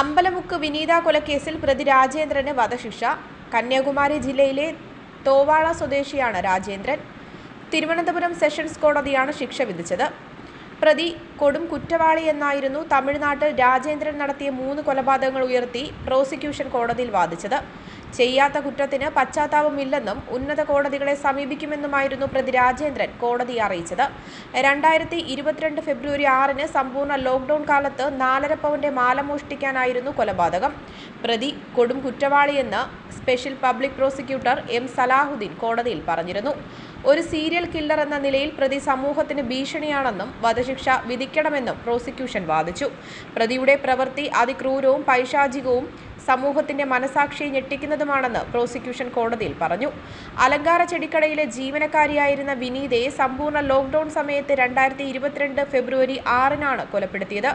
അമ്പലമുക്ക് വിനീത കൊലക്കേസിൽ പ്രതി രാജേന്ദ്രന് വധശിക്ഷ. കന്യാകുമാരി ജില്ലയിലെ തോവാള സ്വദേശിയാണ് രാജേന്ദ്രൻ. തിരുവനന്തപുരം സെഷൻസ് കോടതിയാണ് ശിക്ഷ വിധിച്ചത്. പ്രതി കൊടും കുറ്റവാളി എന്നായിരുന്നു തമിഴ്നാട്ടിൽ രാജേന്ദ്രൻ നടത്തിയ മൂന്ന് കൊലപാതകങ്ങൾ ഉയർത്തി പ്രോസിക്യൂഷൻ കോടതിയിൽ വാദിച്ചത്. ചെയ്യാത്ത കുറ്റത്തിന് പശ്ചാത്താപമില്ലെന്നും ഉന്നത കോടതികളെ സമീപിക്കുമെന്നുമായിരുന്നു പ്രതി രാജേന്ദ്രൻ കോടതിയെ അറിയിച്ചത്. രണ്ടായിരത്തി ഇരുപത്തിരണ്ട് ഫെബ്രുവരി ആറിന് സമ്പൂർണ ലോക്ക്ഡൌൺ കാലത്ത് നാലര പവന്റെ മാല മോഷ്ടിക്കാനായിരുന്നു കൊലപാതകം. പ്രതി കൊടും കുറ്റവാളിയെന്ന് special public prosecutor M Salahuddin കോടതിയിൽ പറഞ്ഞിരുന്നു. ഒരു സീരിയൽ കില്ലർ എന്ന നിലയിൽ പ്രതി സമൂഹത്തിന് ഭീഷണിയാണെന്നും വധശിക്ഷ വിധിക്കണമെന്നും പ്രോസിക്യൂഷൻ വാദിച്ചു. പ്രതിയുടെ പ്രവൃത്തി അതിക്രൂരവും പൈശാചികവും സമൂഹത്തിന്റെ മനസാക്ഷിയെ ഞെട്ടിക്കുന്നതുമാണെന്ന് പ്രോസിക്യൂഷൻ കോടതിയിൽ പറഞ്ഞു. അലങ്കാര ചെടിക്കടയിലെ ജീവനക്കാരിയായിരുന്ന വിനീതയെ സമ്പൂർണ ലോക്ക്ഡൌൺ സമയത്ത് രണ്ടായിരത്തി ഇരുപത്തിരണ്ട് ഫെബ്രുവരി ആറിനാണ് കൊലപ്പെടുത്തിയത്.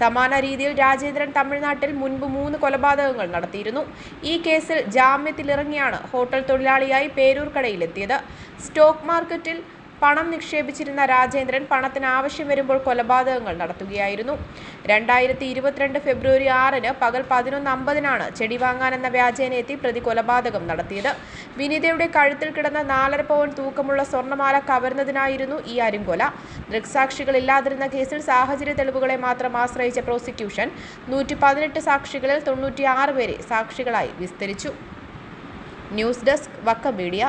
സമാന രീതിയിൽ രാജേന്ദ്രൻ തമിഴ്നാട്ടിൽ മുൻപ് മൂന്ന് കൊലപാതകങ്ങൾ നടത്തിയിരുന്നു. ഈ കേസിൽ ജാമ്യത്തിലിറങ്ങിയാണ് ഹോട്ടൽ തൊഴിലാളിയായി പേരൂർക്കടയിലെത്തിയത്. സ്റ്റോക്ക് മാർക്കറ്റിൽ പണം നിക്ഷേപിച്ചിരുന്ന രാജേന്ദ്രൻ പണത്തിന് ആവശ്യം വരുമ്പോൾ കൊലപാതകങ്ങൾ നടത്തുകയായിരുന്നു. രണ്ടായിരത്തി ഇരുപത്തിരണ്ട് ഫെബ്രുവരി ആറിന് പകൽ പതിനൊന്ന് അമ്പതിനാണ് ചെടി വാങ്ങാനെന്ന വ്യാജേന എത്തി പ്രതി കൊലപാതകം നടത്തിയത്. വിനിതയുടെ കഴുത്തിൽ കിടന്ന നാലര പവൻ തൂക്കമുള്ള സ്വർണമാല കവർന്നതിനായിരുന്നു ഈ അരുംകൊല. ദൃക്സാക്ഷികൾ ഇല്ലാതിരുന്ന കേസിൽ സാഹചര്യ തെളിവുകളെ മാത്രം ആശ്രയിച്ച പ്രോസിക്യൂഷൻ നൂറ്റി പതിനെട്ട് സാക്ഷികളിൽ തൊണ്ണൂറ്റിയാറ് പേരെ സാക്ഷികളായി വിസ്തരിച്ചു. News desk Vakka media.